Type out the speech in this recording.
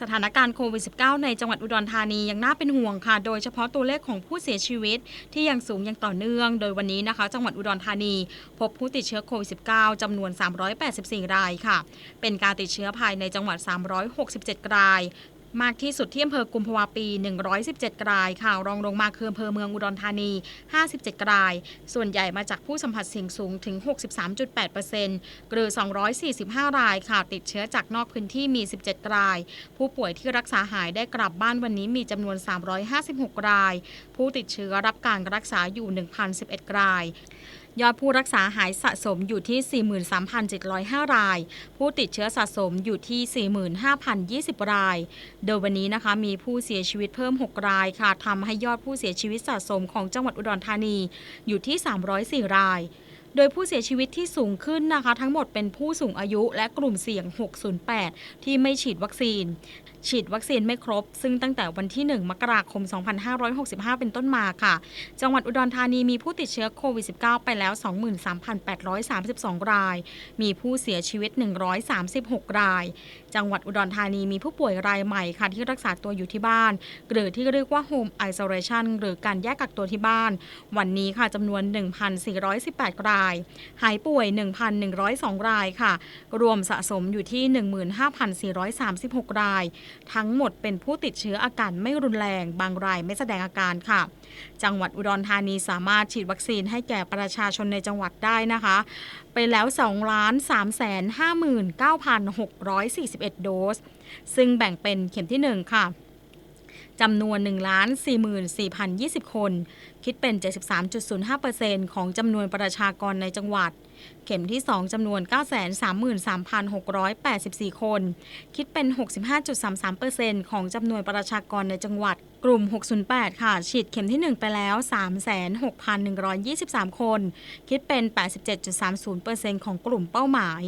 สถานการณ์โควิด -19 ในจังหวัดอุดรธานียังน่าเป็นห่วงค่ะ โดยเฉพาะตัวเลขของผู้เสียชีวิตที่ยังสูงอย่างต่อเนื่อง โดยวันนี้นะคะ จังหวัดอุดรธานี พบผู้ติดเชื้อโควิด -19 จำนวน 384 รายค่ะ เป็นการติดเชื้อภายในจังหวัด 367 ราย มากที่สุดที่อำเภอกุมภาวาปี 117 รายค่ะรองลงมาคืออำเภอเมืองอุดรธานี 57 ราย ส่วนใหญ่มาจากผู้สัมผัสเสี่ยงสูงถึง 63.8%หรือ 245 รายค่ะติดเชื้อจากนอกพื้นที่มี 17 ราย ผู้ป่วยที่รักษาหายได้กลับบ้านวันนี้มีจำนวน 356 ราย ผู้ติดเชื้อรับการรักษาอยู่ 1,011 รายยอดผู้รักษาหายสะสมอยู่ที่ 43,705 ราย ผู้ติดเชื้อสะสมอยู่ที่ 45,020 ราย โดยวันนี้นะคะมีผู้เสียชีวิตเพิ่ม 6 รายค่ะทำให้ยอดผู้เสียชีวิตสะสมของจังหวัดอุดรธานีอยู่ที่ 304 ราย โดยผู้เสียชีวิตที่สูงขึ้นนะคะ ทั้งหมดเป็นผู้สูงอายุและกลุ่มเสี่ยง 608 ที่ไม่ฉีดวัคซีนฉีดวัคซีนไม่ครบ ซึ่งตั้งแต่วันที่ 1 มกราคม 2565 เป็นต้นมาค่ะ จังหวัดอุดรธานีมีผู้ติดเชื้อโควิด -19 ไปแล้ว 23,832 ราย มีผู้เสียชีวิต 136 ราย จังหวัดอุดรธานีมีผู้ป่วยรายใหม่ค่ะที่รักษาตัวอยู่ที่บ้าน หรือที่เรียกว่า Home Isolation หรือการแยกกักตัวที่บ้าน วันนี้ค่ะจำนวน 1,418 ราย หายป่วย 1,102 รายค่ะ รวมสะสมอยู่ที่ 15,436 รายทั้งหมดเป็นผู้ติดเชื้ออาการไม่รุนแรง บางรายไม่แสดงอาการค่ะ จังหวัดอุดรธานีสามารถฉีดวัคซีนให้แก่ประชาชนในจังหวัดได้นะคะ ไปแล้ว2ล้าน3แสน59,641 โดส ซึ่งแบ่งเป็นเข็มที่ 1 ค่ะ จำนวน 1 44,020 คน คิดเป็น 73.05%ของจำนวนประชากรในจังหวัด เข็มที่ 2จำนวน 933,684 คน คิดเป็น 65.33%ของจำนวนประชากรในจังหวัด กลุ่ม 608 ค่ะ ฉีดเข็มที่ 1 ไปแล้ว 36,123 คน คิดเป็น 87.30%ของกลุ่มเป้าหมาย